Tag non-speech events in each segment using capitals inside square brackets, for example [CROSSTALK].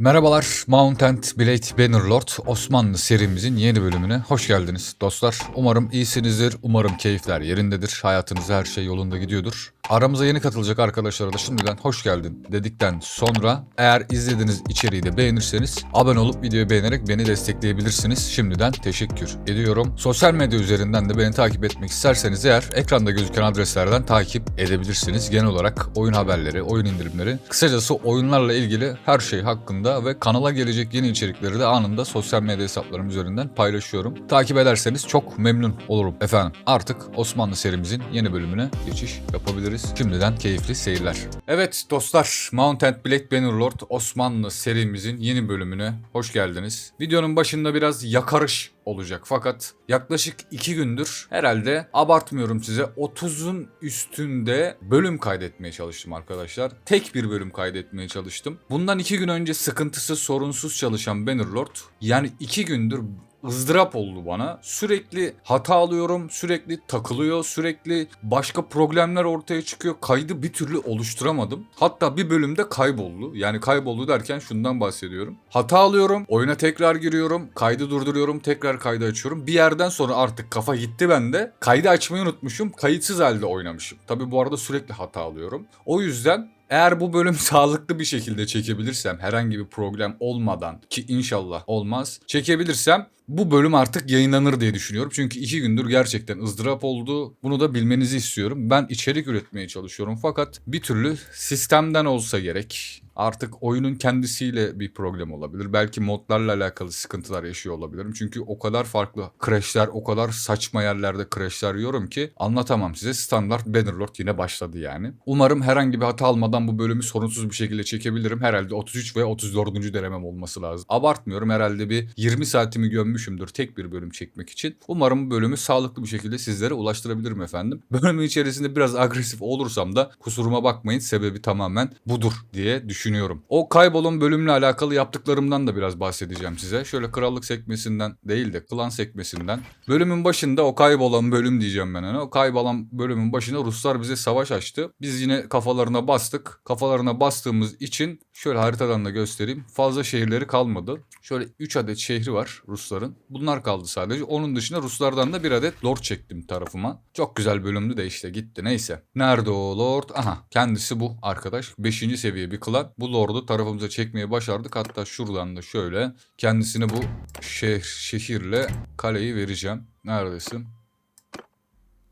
Merhabalar, Mountain Blade Bannerlord Osmanlı serimizin yeni bölümüne hoş geldiniz dostlar. Umarım iyisinizdir, umarım keyifler yerindedir, hayatınızda her şey yolunda gidiyordur. Aramıza yeni katılacak arkadaşlara da şimdiden hoş geldin dedikten sonra eğer izlediğiniz içeriği de beğenirseniz abone olup videoyu beğenerek beni destekleyebilirsiniz. Şimdiden teşekkür ediyorum. Sosyal medya üzerinden de beni takip etmek isterseniz eğer ekranda gözüken adreslerden takip edebilirsiniz. Genel olarak oyun haberleri, oyun indirimleri, kısacası oyunlarla ilgili her şey hakkında ve kanala gelecek yeni içerikleri de anında sosyal medya hesaplarım üzerinden paylaşıyorum. Takip ederseniz çok memnun olurum efendim. Artık Osmanlı serimizin yeni bölümüne geçiş yapabiliriz. Şimdiden keyifli seyirler. Evet dostlar, Mountain Blade Bannerlord Osmanlı serimizin yeni bölümüne hoş geldiniz. Videonun başında biraz yakarış olacak. Fakat yaklaşık 2 gündür herhalde abartmıyorum size 30'un üstünde bölüm kaydetmeye çalıştım arkadaşlar. Tek bir bölüm kaydetmeye çalıştım. Bundan 2 gün önce sıkıntısı sorunsuz çalışan Bannerlord yani 2 gündür ızdırap oldu bana. Sürekli hata alıyorum, sürekli takılıyor, sürekli başka problemler ortaya çıkıyor. Kaydı bir türlü oluşturamadım. Hatta bir bölümde kayboldu. Yani kayboldu derken şundan bahsediyorum. Hata alıyorum, oyuna tekrar giriyorum, kaydı durduruyorum, tekrar kaydı açıyorum. Bir yerden sonra artık kafa gitti bende. Kaydı açmayı unutmuşum, kayıtsız halde oynamışım. Tabi bu arada sürekli hata alıyorum. O yüzden eğer bu bölüm [LAUGHS] sağlıklı bir şekilde çekebilirsem herhangi bir problem olmadan ki inşallah olmaz çekebilirsem bu bölüm artık yayınlanır diye düşünüyorum. Çünkü iki gündür gerçekten ızdırap oldu. Bunu da bilmenizi istiyorum. Ben içerik üretmeye çalışıyorum fakat bir türlü sistemden olsa gerek. Artık oyunun kendisiyle bir problem olabilir. Belki modlarla alakalı sıkıntılar yaşıyor olabilirim. Çünkü o kadar farklı crashler, o kadar saçma yerlerde crashler yiyorum ki anlatamam size. Standart Bannerlord yine başladı yani. Umarım herhangi bir hata almadan bu bölümü sorunsuz bir şekilde çekebilirim. Herhalde 33 ve 34. denemem olması lazım. Abartmıyorum herhalde bir 20 saatimi gömmüşümdür tek bir bölüm çekmek için. Umarım bu bölümü sağlıklı bir şekilde sizlere ulaştırabilirim efendim. [LAUGHS] Bölümün içerisinde biraz agresif olursam da kusuruma bakmayın. Sebebi tamamen budur diye düşünüyorum. O kaybolan bölümle alakalı yaptıklarımdan da biraz bahsedeceğim size. Şöyle krallık sekmesinden değil de klan sekmesinden. Bölümün başında o kaybolan bölüm diyeceğim ben ona. O kaybolan bölümün başında Ruslar bize savaş açtı. Biz yine kafalarına bastık. Kafalarına bastığımız için şöyle haritadan da göstereyim. Fazla şehirleri kalmadı. Şöyle 3 adet şehri var Rusların. Bunlar kaldı sadece. Onun dışında Ruslardan da bir adet lord çektim tarafıma. Çok güzel bölümdü de işte gitti neyse. Nerede o lord? Aha kendisi bu arkadaş. 5. seviye bir klan. Bu lordu tarafımıza çekmeye başardık. Hatta şuradan da şöyle kendisine bu şehir, şehirle kaleyi vereceğim. Neredesin?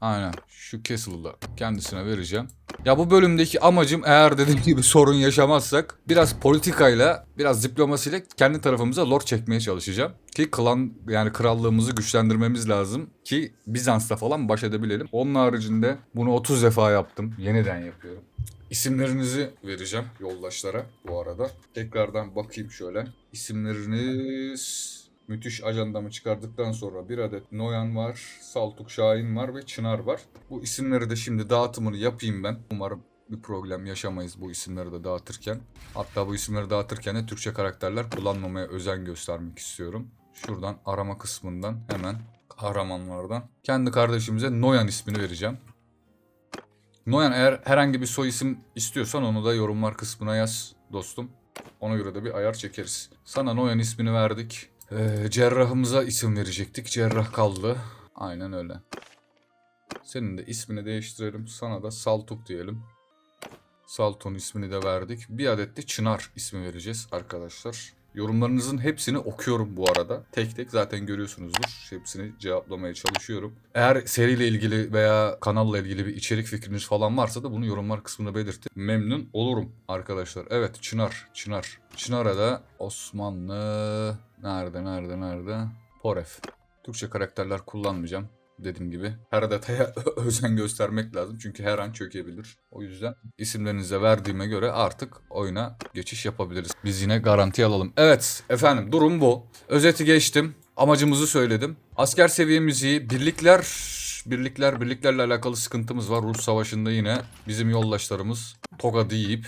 Aynen şu Castle'da kendisine vereceğim. Ya bu bölümdeki amacım eğer dediğim gibi sorun yaşamazsak biraz politikayla biraz diplomasıyla kendi tarafımıza lord çekmeye çalışacağım. Ki klan yani krallığımızı güçlendirmemiz lazım ki Bizans'ta falan baş edebilelim. Onun haricinde bunu 30 defa yaptım. Yeniden yapıyorum. İsimlerinizi vereceğim yoldaşlara bu arada. Tekrardan bakayım şöyle. İsimleriniz müthiş ajandamı çıkardıktan sonra bir adet Noyan var, Saltuk Şahin var ve Çınar var. Bu isimleri de şimdi dağıtımını yapayım ben. Umarım bir problem yaşamayız bu isimleri de dağıtırken. Hatta bu isimleri dağıtırken de Türkçe karakterler kullanmamaya özen göstermek istiyorum. Şuradan arama kısmından hemen kahramanlardan kendi kardeşimize Noyan ismini vereceğim. Noyan eğer herhangi bir soy isim istiyorsan onu da yorumlar kısmına yaz dostum. Ona göre de bir ayar çekeriz. Sana Noyan ismini verdik. Ee, cerrahımıza isim verecektik. Cerrah kaldı. Aynen öyle. Senin de ismini değiştirelim. Sana da Saltuk diyelim. Salton ismini de verdik. Bir adet de Çınar ismi vereceğiz arkadaşlar. Yorumlarınızın hepsini okuyorum bu arada. Tek tek zaten görüyorsunuzdur. Hepsini cevaplamaya çalışıyorum. Eğer seriyle ilgili veya kanalla ilgili bir içerik fikriniz falan varsa da bunu yorumlar kısmına belirtin. Memnun olurum arkadaşlar. Evet Çınar, Çınar. Çınar'a da Osmanlı... Nerede, nerede, nerede? Poref. Türkçe karakterler kullanmayacağım dediğim gibi. Her detaya [LAUGHS] özen göstermek lazım çünkü her an çökebilir. O yüzden isimlerinize verdiğime göre artık oyuna geçiş yapabiliriz. Biz yine garanti alalım. Evet efendim durum bu. Özeti geçtim. Amacımızı söyledim. Asker seviyemizi birlikler birlikler birliklerle alakalı sıkıntımız var. Rus savaşında yine bizim yoldaşlarımız tokadı yiyip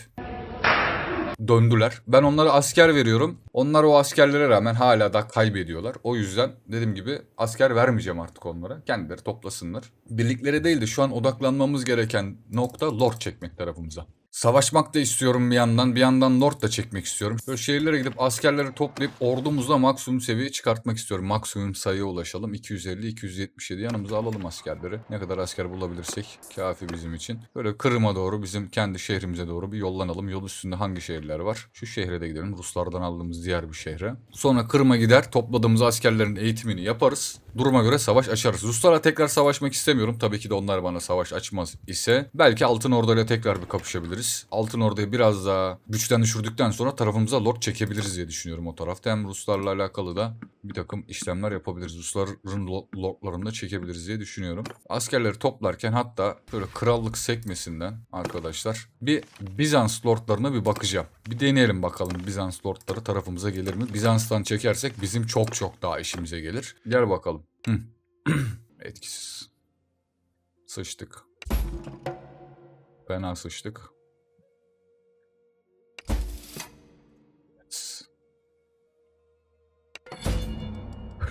döndüler. Ben onlara asker veriyorum. Onlar o askerlere rağmen hala da kaybediyorlar. O yüzden dediğim gibi asker vermeyeceğim artık onlara. Kendileri toplasınlar. Birliklere değil de şu an odaklanmamız gereken nokta lord çekmek tarafımıza. Savaşmak da istiyorum bir yandan. Bir yandan Lord da çekmek istiyorum. Böyle şehirlere gidip askerleri toplayıp ordumuzda maksimum seviye çıkartmak istiyorum. Maksimum sayıya ulaşalım. 250-277 yanımıza alalım askerleri. Ne kadar asker bulabilirsek kafi bizim için. Böyle Kırım'a doğru bizim kendi şehrimize doğru bir yollanalım. Yol üstünde hangi şehirler var? Şu şehre de gidelim. Ruslardan aldığımız diğer bir şehre. Sonra Kırım'a gider. Topladığımız askerlerin eğitimini yaparız. Duruma göre savaş açarız. Ruslarla tekrar savaşmak istemiyorum. Tabii ki de onlar bana savaş açmaz ise belki Altın Ordu ile tekrar bir kapışabiliriz. Altın Ordu'yu biraz daha güçten düşürdükten sonra tarafımıza lord çekebiliriz diye düşünüyorum o tarafta. Hem Ruslarla alakalı da bir takım işlemler yapabiliriz. Rusların lo- lordlarını da çekebiliriz diye düşünüyorum. Askerleri toplarken hatta böyle krallık sekmesinden arkadaşlar bir Bizans lordlarına bir bakacağım. Bir deneyelim bakalım Bizans lordları tarafımıza gelir mi? Bizans'tan çekersek bizim çok çok daha işimize gelir. Gel bakalım. [CLEARS THROAT] Etkisiz. Sıçtık. Fena sıçtık.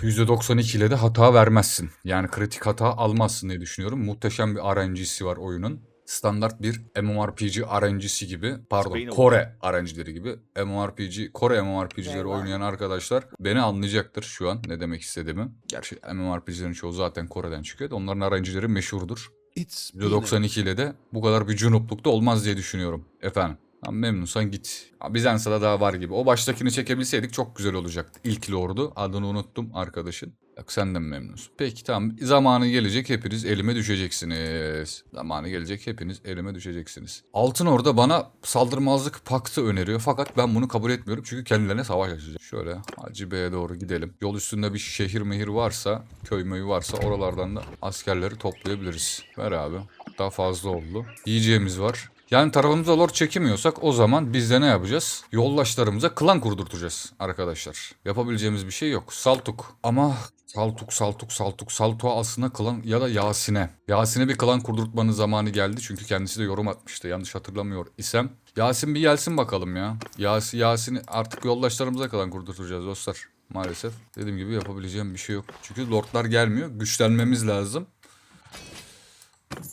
%92 ile de hata vermezsin. Yani kritik hata almazsın diye düşünüyorum. Muhteşem bir RNG'si var oyunun. Standart bir MMORPG RNG'si gibi, pardon Kore RNG'leri gibi. MMORPG, Kore MMORPG'leri oynayan arkadaşlar beni anlayacaktır şu an ne demek istediğimi. Gerçi MMORPG'lerin çoğu zaten Kore'den çıkıyor. da Onların RNG'leri meşhurdur. It's been a- %92 ile de bu kadar bir cunuplukta olmaz diye düşünüyorum. Efendim. Tamam, memnunsan git. Ya Bizans'ta da daha var gibi. O baştakini çekebilseydik çok güzel olacaktı. İlk lordu. Adını unuttum arkadaşın. Yok sen de memnunsun? Peki tamam. Zamanı gelecek hepiniz elime düşeceksiniz. Zamanı gelecek hepiniz elime düşeceksiniz. Altın Orda bana saldırmazlık paktı öneriyor. Fakat ben bunu kabul etmiyorum. Çünkü kendilerine savaş açacak. Şöyle Hacı Bey'e doğru gidelim. Yol üstünde bir şehir mehir varsa, köy möyü varsa oralardan da askerleri toplayabiliriz. Ver abi. Daha fazla oldu. Yiyeceğimiz var. Yani tarafımıza lord çekemiyorsak o zaman biz de ne yapacağız? Yoldaşlarımıza klan kurdurtacağız arkadaşlar. Yapabileceğimiz bir şey yok. Saltuk. Ama Saltuk, Saltuk, Saltuk, Saltuk'a aslında klan ya da Yasin'e. Yasin'e bir klan kurdurtmanın zamanı geldi çünkü kendisi de yorum atmıştı yanlış hatırlamıyor isem. Yasin bir gelsin bakalım ya. Yasin, Yasin'i artık yoldaşlarımıza klan kurdurtacağız dostlar. Maalesef. Dediğim gibi yapabileceğim bir şey yok. Çünkü lordlar gelmiyor. Güçlenmemiz lazım.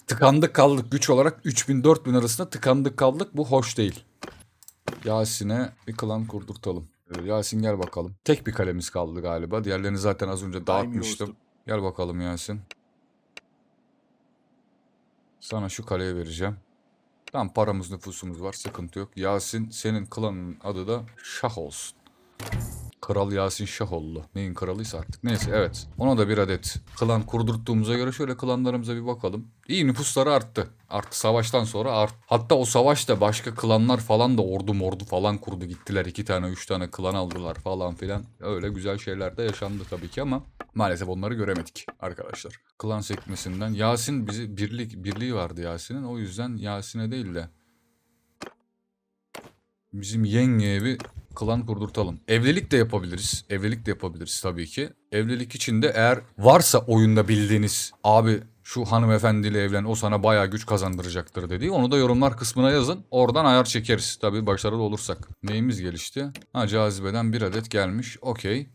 Tıkandık kaldık güç olarak 3000-4000 arasında tıkandık kaldık. Bu hoş değil. Yasin'e bir klan kurdurtalım. Ee, Yasin gel bakalım. Tek bir kalemiz kaldı galiba. Diğerlerini zaten az önce dağıtmıştım. Gel bakalım Yasin. Sana şu kaleye vereceğim. Tamam paramız nüfusumuz var sıkıntı yok. Yasin senin klanın adı da Şah olsun. Kral Yasin Şahoğlu. Neyin kralıysa artık. Neyse evet. Ona da bir adet klan kurdurttuğumuza göre şöyle klanlarımıza bir bakalım. İyi nüfusları arttı. Arttı savaştan sonra art. Hatta o savaşta başka klanlar falan da ordu mordu falan kurdu gittiler. iki tane üç tane klan aldılar falan filan. Öyle güzel şeyler de yaşandı tabii ki ama maalesef onları göremedik arkadaşlar. Klan sekmesinden Yasin bizi birlik birliği vardı Yasin'in. O yüzden Yasin'e değil de bizim yengeye bir klan kurdurtalım. Evlilik de yapabiliriz. Evlilik de yapabiliriz tabii ki. Evlilik için de eğer varsa oyunda bildiğiniz abi şu hanımefendiyle evlen o sana bayağı güç kazandıracaktır dediği onu da yorumlar kısmına yazın. Oradan ayar çekeriz tabii başarılı olursak. Neyimiz gelişti? Ha cazibeden bir adet gelmiş. Okey.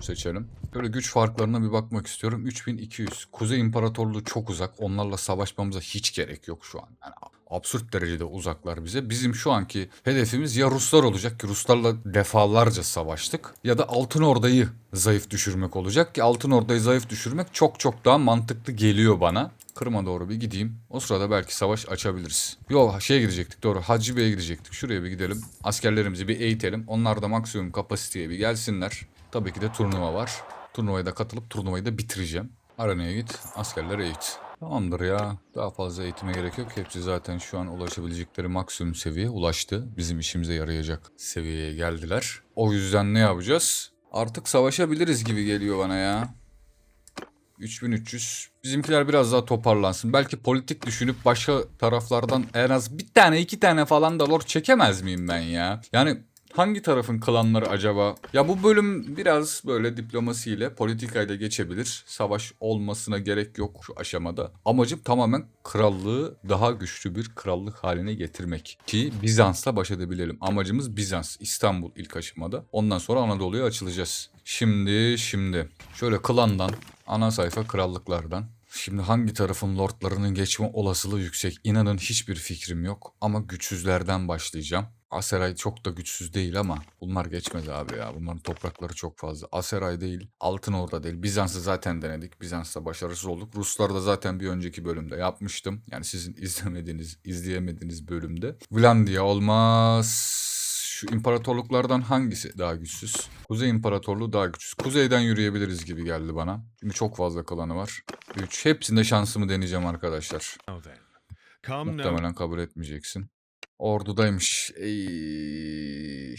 Seçelim. Böyle güç farklarına bir bakmak istiyorum. 3200. Kuzey İmparatorluğu çok uzak. Onlarla savaşmamıza hiç gerek yok şu an. Yani absürt derecede uzaklar bize. Bizim şu anki hedefimiz ya Ruslar olacak ki Ruslarla defalarca savaştık ya da Altın Orda'yı zayıf düşürmek olacak ki Altın Orda'yı zayıf düşürmek çok çok daha mantıklı geliyor bana. Kırım'a doğru bir gideyim. O sırada belki savaş açabiliriz. Yok şeye gidecektik doğru. Hacı Bey'e gidecektik. Şuraya bir gidelim. Askerlerimizi bir eğitelim. Onlar da maksimum kapasiteye bir gelsinler. Tabii ki de turnuva var. Turnuvaya da katılıp turnuvayı da bitireceğim. Arenaya git. Askerleri eğit. Tamamdır ya. Daha fazla eğitime gerek yok. Hepsi zaten şu an ulaşabilecekleri maksimum seviye ulaştı. Bizim işimize yarayacak seviyeye geldiler. O yüzden ne yapacağız? Artık savaşabiliriz gibi geliyor bana ya. 3300. Bizimkiler biraz daha toparlansın. Belki politik düşünüp başka taraflardan en az bir tane iki tane falan da lord çekemez miyim ben ya? Yani hangi tarafın klanları acaba? Ya bu bölüm biraz böyle diplomasiyle, politikayla geçebilir. Savaş olmasına gerek yok şu aşamada. Amacım tamamen krallığı daha güçlü bir krallık haline getirmek. Ki Bizans'la baş edebilelim. Amacımız Bizans, İstanbul ilk aşamada. Ondan sonra Anadolu'ya açılacağız. Şimdi, şimdi. Şöyle klandan, ana sayfa krallıklardan. Şimdi hangi tarafın lordlarının geçme olasılığı yüksek? İnanın hiçbir fikrim yok. Ama güçsüzlerden başlayacağım. Aseray çok da güçsüz değil ama bunlar geçmedi abi ya. Bunların toprakları çok fazla. Aseray değil, Altın Orda değil. Bizans'ı zaten denedik. Bizans'ta başarısız olduk. Ruslar da zaten bir önceki bölümde yapmıştım. Yani sizin [LAUGHS] izlemediğiniz, izleyemediğiniz bölümde. Vlandia olmaz. Şu imparatorluklardan hangisi daha güçsüz? Kuzey İmparatorluğu daha güçsüz. Kuzeyden yürüyebiliriz gibi geldi bana. Çünkü çok fazla klanı var. 3. Hepsinde şansımı deneyeceğim arkadaşlar. Muhtemelen kabul etmeyeceksin. Ordudaymış. Ey,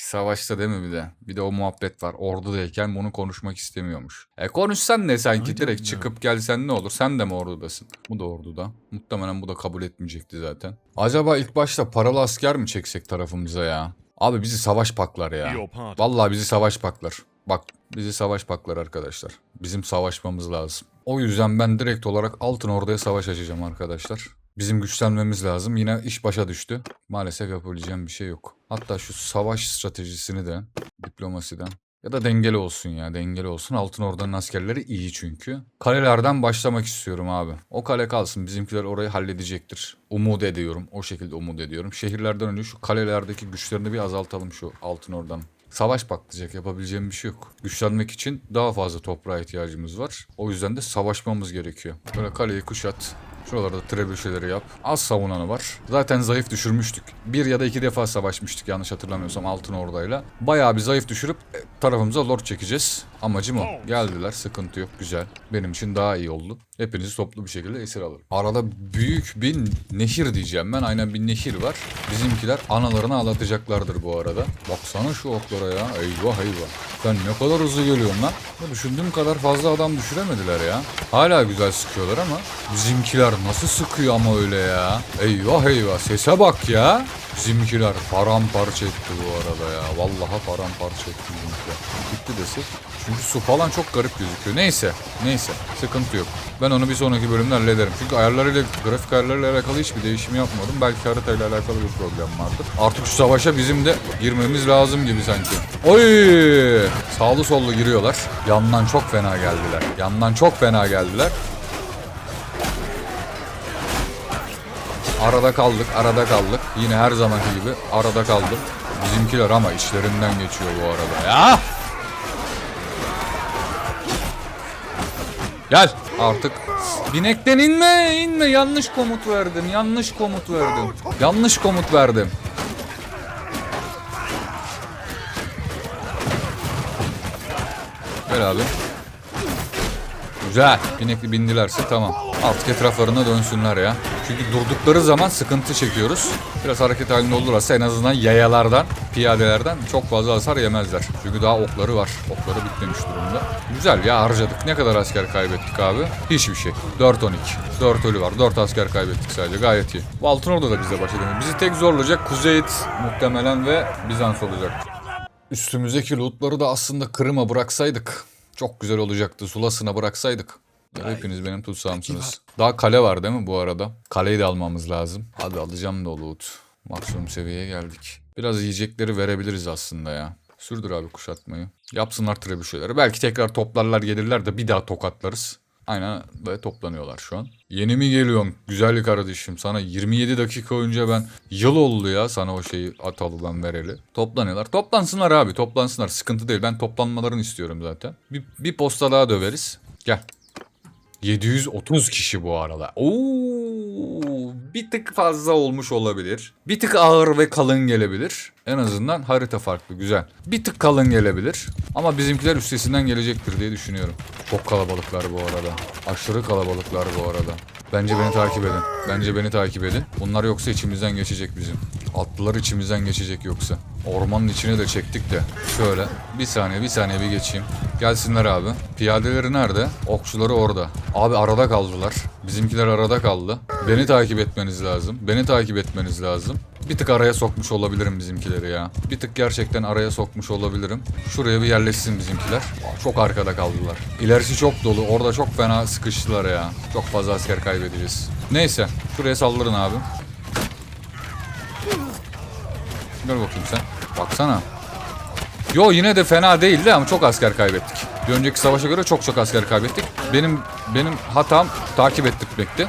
savaşta değil mi bir de? Bir de o muhabbet var. Ordudayken bunu konuşmak istemiyormuş. E konuşsan ne sanki I direkt don't çıkıp gelsen ne olur? Sen de mi ordudasın? Bu da orduda. Muhtemelen bu da kabul etmeyecekti zaten. Acaba ilk başta paralı asker mi çeksek tarafımıza ya? Abi bizi savaş paklar ya. Vallahi bizi savaş paklar. Bak bizi savaş paklar arkadaşlar. Bizim savaşmamız lazım. O yüzden ben direkt olarak Altın Ordu'ya savaş açacağım arkadaşlar. Bizim güçlenmemiz lazım. Yine iş başa düştü. Maalesef yapabileceğim bir şey yok. Hatta şu savaş stratejisini de diplomasiden ya da dengeli olsun ya dengeli olsun. Altın Ordu'nun askerleri iyi çünkü. Kalelerden başlamak istiyorum abi. O kale kalsın bizimkiler orayı halledecektir. Umut ediyorum. O şekilde umut ediyorum. Şehirlerden önce şu kalelerdeki güçlerini bir azaltalım şu Altın Ordu'nun. Savaş patlayacak yapabileceğim bir şey yok. Güçlenmek için daha fazla toprağa ihtiyacımız var. O yüzden de savaşmamız gerekiyor. Böyle kaleyi kuşat. Şuralarda trebüşeleri yap. Az savunanı var. Zaten zayıf düşürmüştük. Bir ya da iki defa savaşmıştık yanlış hatırlamıyorsam Altın Ordu'yla. Bayağı bir zayıf düşürüp e, tarafımıza lord çekeceğiz. Amacım o. Geldiler sıkıntı yok güzel. Benim için daha iyi oldu. Hepinizi toplu bir şekilde esir alırım. Arada büyük bir nehir diyeceğim ben. Aynen bir nehir var. Bizimkiler analarını ağlatacaklardır bu arada. Baksana şu oklara ya. Eyvah eyvah. Sen ne kadar hızlı geliyorsun lan. Düşündüğüm kadar fazla adam düşüremediler ya. Hala güzel sıkıyorlar ama bizimkiler nasıl sıkıyor ama öyle ya. Eyvah eyvah sese bak ya. Bizimkiler paramparça etti bu arada ya. Vallahi paramparça etti bizimkiler. Bitti desek. Çünkü su falan çok garip gözüküyor. Neyse. Neyse. Sıkıntı yok. Ben onu bir sonraki bölümde hallederim. Çünkü ayarlarıyla, grafik ayarlarıyla alakalı hiçbir değişim yapmadım. Belki haritayla alakalı bir problem vardır. Artık şu savaşa bizim de girmemiz lazım gibi sanki. Oy! Sağlı sollu giriyorlar. Yandan çok fena geldiler. Yandan çok fena geldiler. Arada kaldık, arada kaldık. Yine her zamanki gibi arada kaldım. Bizimkiler ama içlerinden geçiyor bu arada ya. Gel artık. Binekten inme, inme. Yanlış komut verdim, yanlış komut verdim. Yanlış komut verdim. Gel abi. Güzel. Binekli bindilerse tamam. Artık etraflarına dönsünler ya. Çünkü durdukları zaman sıkıntı çekiyoruz. Biraz hareket halinde olursa en azından yayalardan, piyadelerden çok fazla hasar yemezler. Çünkü daha okları var. Okları bitmemiş durumda. Güzel ya harcadık. Ne kadar asker kaybettik abi? Hiçbir şey. 4-12. 4 ölü var. 4 asker kaybettik sadece. Gayet iyi. Altın Orda da bize baş edemiyor. Bizi tek zorlayacak Kuzeyit muhtemelen ve Bizans olacak. Üstümüzdeki lootları da aslında Kırım'a bıraksaydık çok güzel olacaktı. Sulasına bıraksaydık. Ya hepiniz benim tutsağımsınız. Daha kale var değil mi bu arada? Kaleyi de almamız lazım. Hadi alacağım da loot. Maksimum seviyeye geldik. Biraz yiyecekleri verebiliriz aslında ya. Sürdür abi kuşatmayı. Yapsınlar trebüşeleri. Belki tekrar toplarlar gelirler de bir daha tokatlarız. Aynen böyle toplanıyorlar şu an. Yeni mi geliyorsun güzellik kardeşim? Sana 27 dakika önce ben yıl oldu ya sana o şeyi atalı ben vereli. Toplanıyorlar. Toplansınlar abi toplansınlar. Sıkıntı değil. Ben toplanmalarını istiyorum zaten. Bir, bir posta daha döveriz. Gel. 730 kişi bu arada. Oo, bir tık fazla olmuş olabilir. Bir tık ağır ve kalın gelebilir. En azından harita farklı, güzel. Bir tık kalın gelebilir. Ama bizimkiler üstesinden gelecektir diye düşünüyorum. Çok kalabalıklar bu arada. Aşırı kalabalıklar bu arada. Bence beni takip edin. Bence beni takip edin. Bunlar yoksa içimizden geçecek bizim. Atlılar içimizden geçecek yoksa. Ormanın içine de çektik de. Şöyle bir saniye bir saniye bir geçeyim. Gelsinler abi. Piyadeleri nerede? Okçuları orada. Abi arada kaldılar. Bizimkiler arada kaldı. Beni takip etmeniz lazım. Beni takip etmeniz lazım. Bir tık araya sokmuş olabilirim bizimkileri ya. Bir tık gerçekten araya sokmuş olabilirim. Şuraya bir yerleşsin bizimkiler. Çok arkada kaldılar. İlerisi çok dolu. Orada çok fena sıkıştılar ya. Çok fazla asker kaybedeceğiz. Neyse. Şuraya saldırın abi. Gel bakayım sen. Baksana. Yo yine de fena değildi ama çok asker kaybettik. Bir önceki savaşa göre çok çok asker kaybettik. benim benim hatam takip ettirmekti.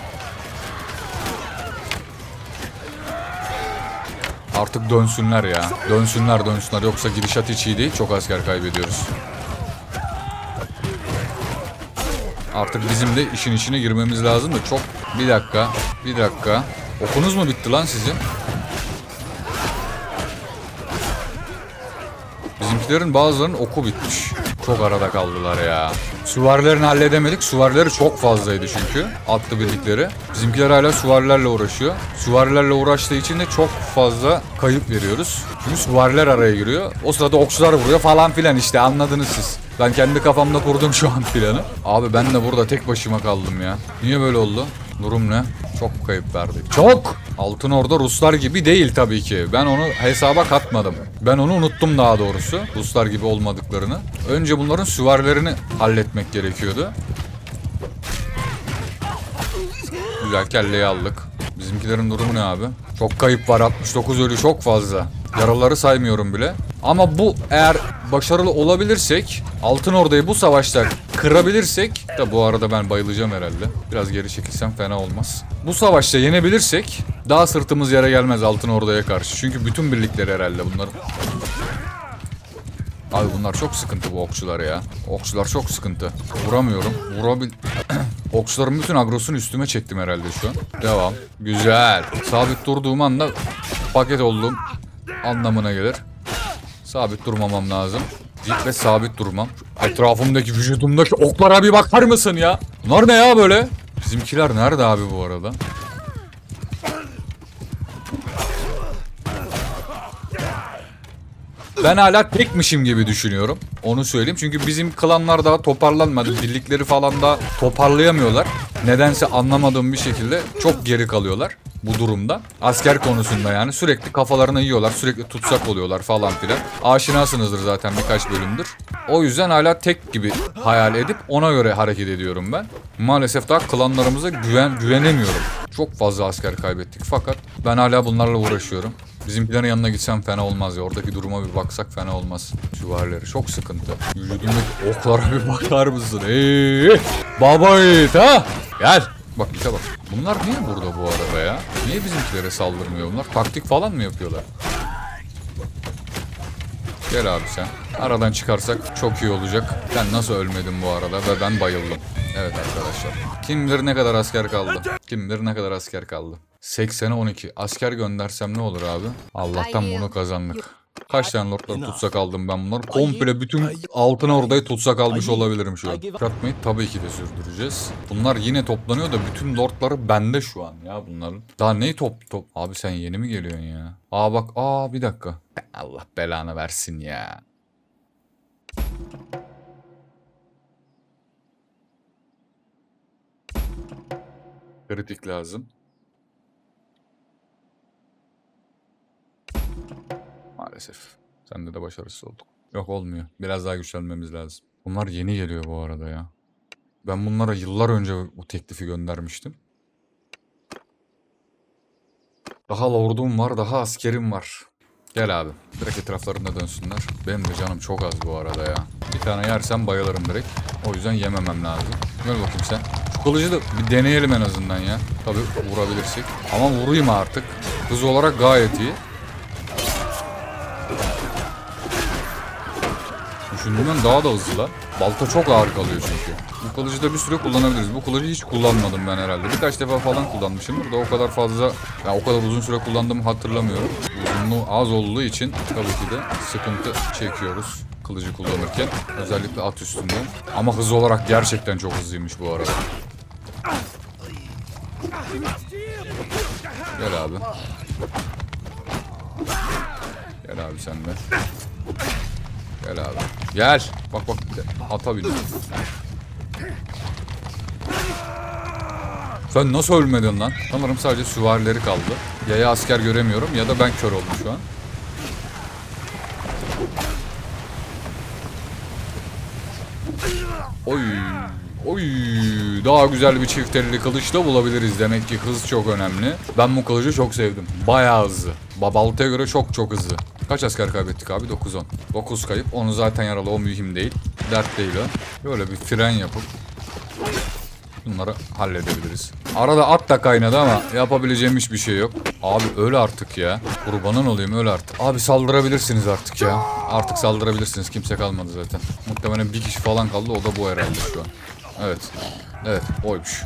Artık dönsünler ya. Dönsünler dönsünler. Yoksa gidişat hiç iyi değil. Çok asker kaybediyoruz. Artık bizim de işin içine girmemiz lazım da çok... Bir dakika. Bir dakika. Okunuz mu bitti lan sizin? Bizimkilerin bazılarının oku bitmiş. Çok arada kaldılar ya. Süvarilerini halledemedik. Süvarileri çok fazlaydı çünkü. Atlı bildikleri. Bizimkiler hala süvarilerle uğraşıyor. Süvarilerle uğraştığı için de çok fazla kayıp veriyoruz. Çünkü süvariler araya giriyor. O sırada okçular vuruyor falan filan işte anladınız siz. Ben kendi kafamda kurdum [LAUGHS] şu an planı. Abi ben de burada tek başıma kaldım ya. Niye böyle oldu? Durum ne? Çok kayıp verdik. Çok! Altın Orda Ruslar gibi değil tabii ki. Ben onu hesaba katmadım. Ben onu unuttum daha doğrusu. Ruslar gibi olmadıklarını. Önce bunların süvarilerini halletmek gerekiyordu. Güzel kelleyi aldık. Bizimkilerin durumu ne abi? Çok kayıp var. 69 ölü çok fazla. Yaraları saymıyorum bile. Ama bu eğer başarılı olabilirsek Altın Ordu'yu bu savaşta kırabilirsek da bu arada ben bayılacağım herhalde. Biraz geri çekilsem fena olmaz. Bu savaşta yenebilirsek daha sırtımız yere gelmez Altın Ordu'ya karşı. Çünkü bütün birlikleri herhalde bunların. Abi bunlar çok sıkıntı bu okçular ya. Okçular çok sıkıntı. Vuramıyorum. Vurabil... [CLEARS THROAT] Okçuların bütün agrosunu üstüme çektim herhalde şu an. Devam. Güzel. Sabit durduğum anda paket olduğum anlamına gelir. Sabit durmamam lazım. Dik ve sabit durmam. Etrafımdaki vücudumdaki oklara bir bakar mısın ya? Bunlar ne ya böyle? Bizimkiler nerede abi bu arada? Ben hala tekmişim gibi düşünüyorum. Onu söyleyeyim. Çünkü bizim klanlar daha toparlanmadı. Birlikleri falan da toparlayamıyorlar. Nedense anlamadığım bir şekilde çok geri kalıyorlar bu durumda. Asker konusunda yani sürekli kafalarına yiyorlar. Sürekli tutsak oluyorlar falan filan. Aşinasınızdır zaten birkaç bölümdür. O yüzden hala tek gibi hayal edip ona göre hareket ediyorum ben. Maalesef daha klanlarımıza güven güvenemiyorum. Çok fazla asker kaybettik fakat ben hala bunlarla uğraşıyorum. Bizimkilerin yanına gitsem fena olmaz ya. Oradaki duruma bir baksak fena olmaz. Süvarileri çok sıkıntı. Vücudundaki oklara bir bakar mısın? Ey, baba yiğit ha? Gel. Bak ite bak. Bunlar niye burada bu arada ya? Niye bizimkilere saldırmıyor bunlar? Taktik falan mı yapıyorlar? Gel abi sen. Aradan çıkarsak çok iyi olacak. Ben nasıl ölmedim bu arada ve ben bayıldım. Evet arkadaşlar. Kim bilir ne kadar asker kaldı. Kim bilir ne kadar asker kaldı. 80'e 12. Asker göndersem ne olur abi? Allah'tan bunu kazandık. Kaç tane lordları tutsak aldım ben bunları. Komple bütün altın orayı tutsak almış olabilirim şu an. Yatmayı tabii ki de sürdüreceğiz. Bunlar yine toplanıyor da bütün lordları bende şu an ya bunların. Daha neyi top top? Abi sen yeni mi geliyorsun ya? Aa bak aa bir dakika. Allah belanı versin ya. Kritik lazım. Maalesef. Sende de başarısız olduk. Yok olmuyor. Biraz daha güçlenmemiz lazım. Bunlar yeni geliyor bu arada ya. Ben bunlara yıllar önce bu teklifi göndermiştim. Daha lordum var, daha askerim var. Gel abi. Direkt etraflarında dönsünler. Benim de canım çok az bu arada ya. Bir tane yersem bayılırım direkt. O yüzden yememem lazım. Gel bakayım sen. Şu kılıcı da bir deneyelim en azından ya. Tabii vurabilirsek. Ama vurayım artık. Hız olarak gayet iyi. Düşündüğümden daha da hızlı. Balta çok ağır kalıyor çünkü. Bu kılıcı da bir süre kullanabiliriz. Bu kılıcı hiç kullanmadım ben herhalde. Birkaç defa falan kullanmışımdır da o kadar fazla, ya o kadar uzun süre kullandığımı hatırlamıyorum. Uzunluğu az olduğu için tabii ki de sıkıntı çekiyoruz kılıcı kullanırken. Özellikle at üstünden. Ama hız olarak gerçekten çok hızlıymış bu arada. Gel abi. Gel abi sen de. Gel abi. Gel. Bak bak ata bindi. Sen nasıl ölmedin lan? Sanırım sadece süvarileri kaldı. Ya ya asker göremiyorum ya da ben kör oldum şu an. Oy. Oy. Daha güzel bir çift elli kılıç da bulabiliriz. Demek ki hız çok önemli. Ben bu kılıcı çok sevdim. Bayağı hızlı. Babalta'ya göre çok çok hızlı. Kaç asker kaybettik abi? 9-10. 9 kayıp. Onu zaten yaralı. O mühim değil. Dert değil o. Böyle bir fren yapıp Bunları halledebiliriz. Arada at da kaynadı ama yapabileceğim hiçbir şey yok. Abi öyle artık ya. Kurbanın olayım öyle artık. Abi saldırabilirsiniz artık ya. Artık saldırabilirsiniz. Kimse kalmadı zaten. Muhtemelen bir kişi falan kaldı. O da bu herhalde şu an. Evet. Evet oymuş.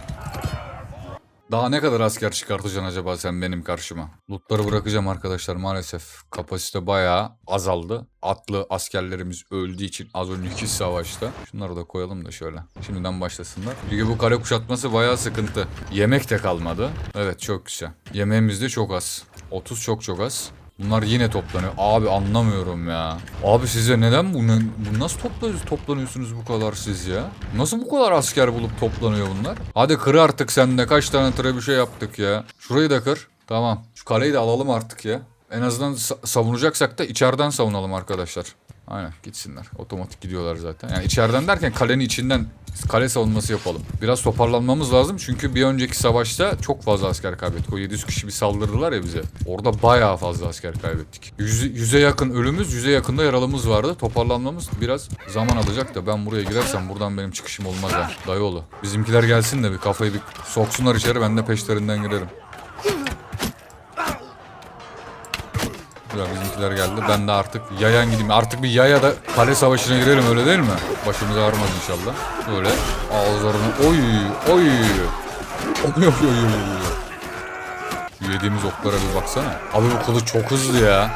Daha ne kadar asker çıkartacaksın acaba sen benim karşıma? Lootları bırakacağım arkadaşlar maalesef. Kapasite bayağı azaldı. Atlı askerlerimiz öldüğü için az önceki savaşta. Şunları da koyalım da şöyle. Şimdiden başlasınlar. Çünkü bu kale kuşatması bayağı sıkıntı. Yemek de kalmadı. Evet çok güzel. Yemeğimiz de çok az. 30 çok çok az. Bunlar yine toplanıyor. Abi anlamıyorum ya. Abi size neden bu, ne- bu nasıl toplanıyorsunuz, toplanıyorsunuz bu kadar siz ya? Nasıl bu kadar asker bulup toplanıyor bunlar? Hadi kır artık sen de kaç tane trebüşe yaptık ya. Şurayı da kır. Tamam. Şu kaleyi de alalım artık ya. En azından sa- savunacaksak da içeriden savunalım arkadaşlar. Aynen gitsinler. Otomatik gidiyorlar zaten. Yani içeriden derken kalenin içinden kale savunması yapalım. Biraz toparlanmamız lazım çünkü bir önceki savaşta çok fazla asker kaybettik. O 700 kişi bir saldırdılar ya bize. Orada bayağı fazla asker kaybettik. Yüz, yüze yakın ölümümüz, yüze yakında yaralımız vardı. Toparlanmamız biraz zaman alacak da ben buraya girersem buradan benim çıkışım olmaz ha. Dayıoğlu. Bizimkiler gelsin de bir kafayı bir soksunlar içeri ben de peşlerinden girerim. Güzel bizimkiler geldi. Ben de artık yayan gideyim. Artık bir yaya da kale savaşına girelim öyle değil mi? Başımız ağrımaz inşallah. Böyle ağızlarını oy oy. Oy oy oy oy. Yediğimiz oklara bir baksana. Abi bu kılıç çok hızlı ya.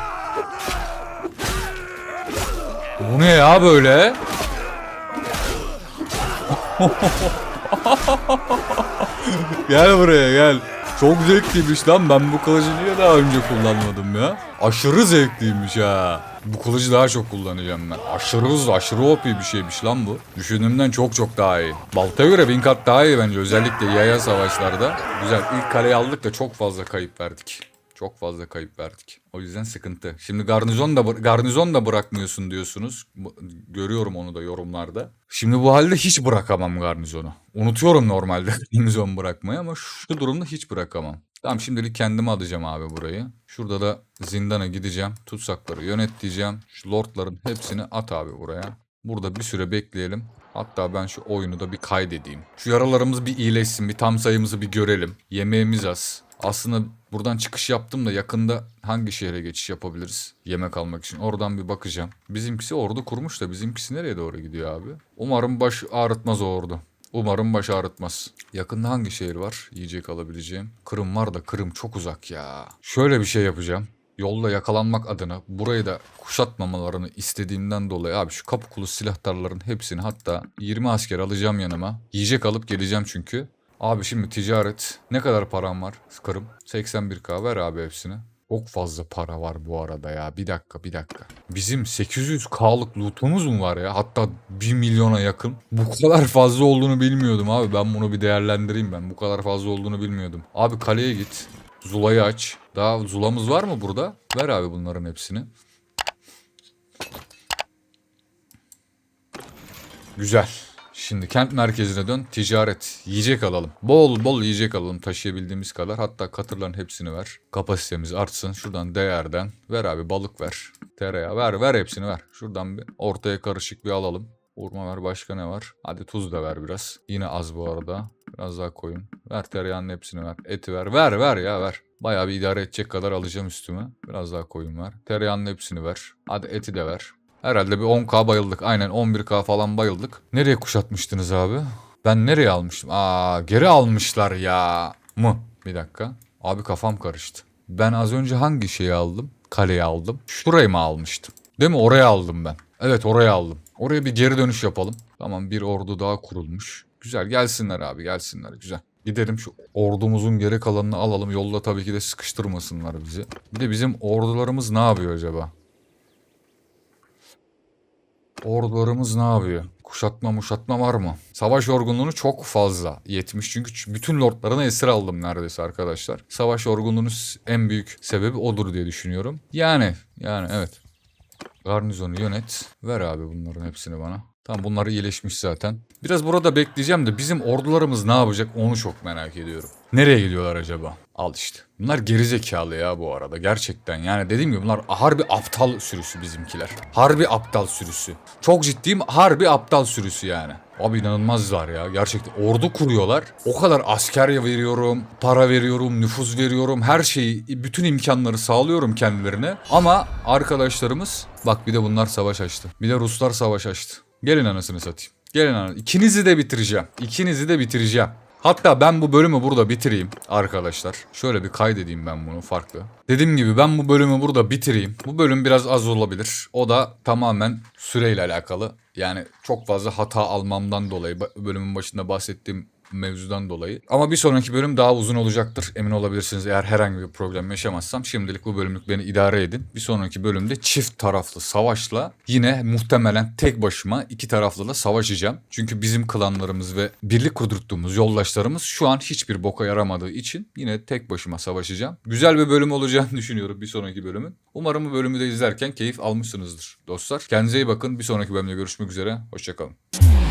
Bu ne ya böyle? [LAUGHS] gel buraya gel. Çok zevkliymiş lan ben bu kılıcı niye daha önce kullanmadım ya? Aşırı zevkliymiş ha. Bu kılıcı daha çok kullanacağım ben. Aşırı hızlı, aşırı OP bir şeymiş lan bu. Düşündüğümden çok çok daha iyi. Baltaya göre bin kat daha iyi bence özellikle yaya savaşlarda. Güzel ilk kaleyi aldık da çok fazla kayıp verdik. Çok fazla kayıp verdik. O yüzden sıkıntı. Şimdi garnizon da garnizon da bırakmıyorsun diyorsunuz. Görüyorum onu da yorumlarda. Şimdi bu halde hiç bırakamam garnizonu. Unutuyorum normalde [LAUGHS] garnizon bırakmayı ama şu durumda hiç bırakamam. Tamam şimdilik kendime alacağım abi burayı. Şurada da zindana gideceğim. Tutsakları yönet. Şu lordların hepsini at abi buraya. Burada bir süre bekleyelim. Hatta ben şu oyunu da bir kaydedeyim. Şu yaralarımız bir iyileşsin. Bir tam sayımızı bir görelim. Yemeğimiz az. Aslında buradan çıkış yaptım da yakında hangi şehre geçiş yapabiliriz yemek almak için? Oradan bir bakacağım. Bizimkisi ordu kurmuş da bizimkisi nereye doğru gidiyor abi? Umarım baş ağrıtmaz o ordu. Umarım baş ağrıtmaz. Yakında hangi şehir var yiyecek alabileceğim? Kırım var da Kırım çok uzak ya. Şöyle bir şey yapacağım. Yolda yakalanmak adına burayı da kuşatmamalarını istediğimden dolayı abi şu kapı silahtarların hepsini hatta 20 asker alacağım yanıma. Yiyecek alıp geleceğim çünkü. Abi şimdi ticaret ne kadar param var? Kırım 81k ver abi hepsini. Çok fazla para var bu arada ya. Bir dakika bir dakika. Bizim 800k'lık lootumuz mu var ya? Hatta 1 milyona yakın. Bu kadar fazla olduğunu bilmiyordum abi. Ben bunu bir değerlendireyim ben. Bu kadar fazla olduğunu bilmiyordum. Abi kaleye git. Zula'yı aç. Daha Zula'mız var mı burada? Ver abi bunların hepsini. Güzel. Şimdi kent merkezine dön. Ticaret. Yiyecek alalım. Bol bol yiyecek alalım taşıyabildiğimiz kadar. Hatta katırların hepsini ver. Kapasitemiz artsın. Şuradan değerden. Ver abi balık ver. Tereyağı ver. Ver hepsini ver. Şuradan bir ortaya karışık bir alalım. Vurma ver. Başka ne var? Hadi tuz da ver biraz. Yine az bu arada. Biraz daha koyun. Ver tereyağının hepsini ver. Eti ver. Ver ver ya ver. Bayağı bir idare edecek kadar alacağım üstüme. Biraz daha koyun ver. Tereyağının hepsini ver. Hadi eti de ver. Herhalde bir 10k bayıldık. Aynen 11k falan bayıldık. Nereye kuşatmıştınız abi? Ben nereye almıştım? Aa geri almışlar ya. Mı? Bir dakika. Abi kafam karıştı. Ben az önce hangi şeyi aldım? Kaleyi aldım. Şurayı mı almıştım? Değil mi? Oraya aldım ben. Evet oraya aldım. Oraya bir geri dönüş yapalım. Tamam bir ordu daha kurulmuş. Güzel gelsinler abi gelsinler güzel. Gidelim şu ordumuzun geri kalanını alalım. Yolda tabii ki de sıkıştırmasınlar bizi. Bir de bizim ordularımız ne yapıyor acaba? Ordularımız ne yapıyor? Kuşatma muşatma var mı? Savaş yorgunluğunu çok fazla yetmiş. Çünkü bütün lordlarını esir aldım neredeyse arkadaşlar. Savaş yorgunluğunun en büyük sebebi odur diye düşünüyorum. Yani, yani evet. Garnizonu yönet. Ver abi bunların hepsini bana. Tamam bunlar iyileşmiş zaten. Biraz burada bekleyeceğim de bizim ordularımız ne yapacak onu çok merak ediyorum. Nereye gidiyorlar acaba? Al işte. Bunlar gerizekalı ya bu arada gerçekten. Yani dediğim gibi bunlar harbi aptal sürüsü bizimkiler. Harbi aptal sürüsü. Çok ciddiyim harbi aptal sürüsü yani. Abi inanılmazlar ya. Gerçekten ordu kuruyorlar. O kadar asker veriyorum, para veriyorum, nüfus veriyorum. Her şeyi, bütün imkanları sağlıyorum kendilerine. Ama arkadaşlarımız bak bir de bunlar savaş açtı. Bir de Ruslar savaş açtı. Gelin anasını satayım. Gelin anasını. İkinizi de bitireceğim. İkinizi de bitireceğim. Hatta ben bu bölümü burada bitireyim arkadaşlar. Şöyle bir kaydedeyim ben bunu farklı. Dediğim gibi ben bu bölümü burada bitireyim. Bu bölüm biraz az olabilir. O da tamamen süreyle alakalı. Yani çok fazla hata almamdan dolayı bölümün başında bahsettiğim mevzudan dolayı. Ama bir sonraki bölüm daha uzun olacaktır. Emin olabilirsiniz eğer herhangi bir problem yaşamazsam. Şimdilik bu bölümlük beni idare edin. Bir sonraki bölümde çift taraflı savaşla yine muhtemelen tek başıma iki taraflı da savaşacağım. Çünkü bizim klanlarımız ve birlik kurdurttuğumuz yoldaşlarımız şu an hiçbir boka yaramadığı için yine tek başıma savaşacağım. Güzel bir bölüm olacağını [LAUGHS] düşünüyorum bir sonraki bölümün. Umarım bu bölümü de izlerken keyif almışsınızdır dostlar. Kendinize iyi bakın. Bir sonraki bölümde görüşmek üzere. Hoşçakalın.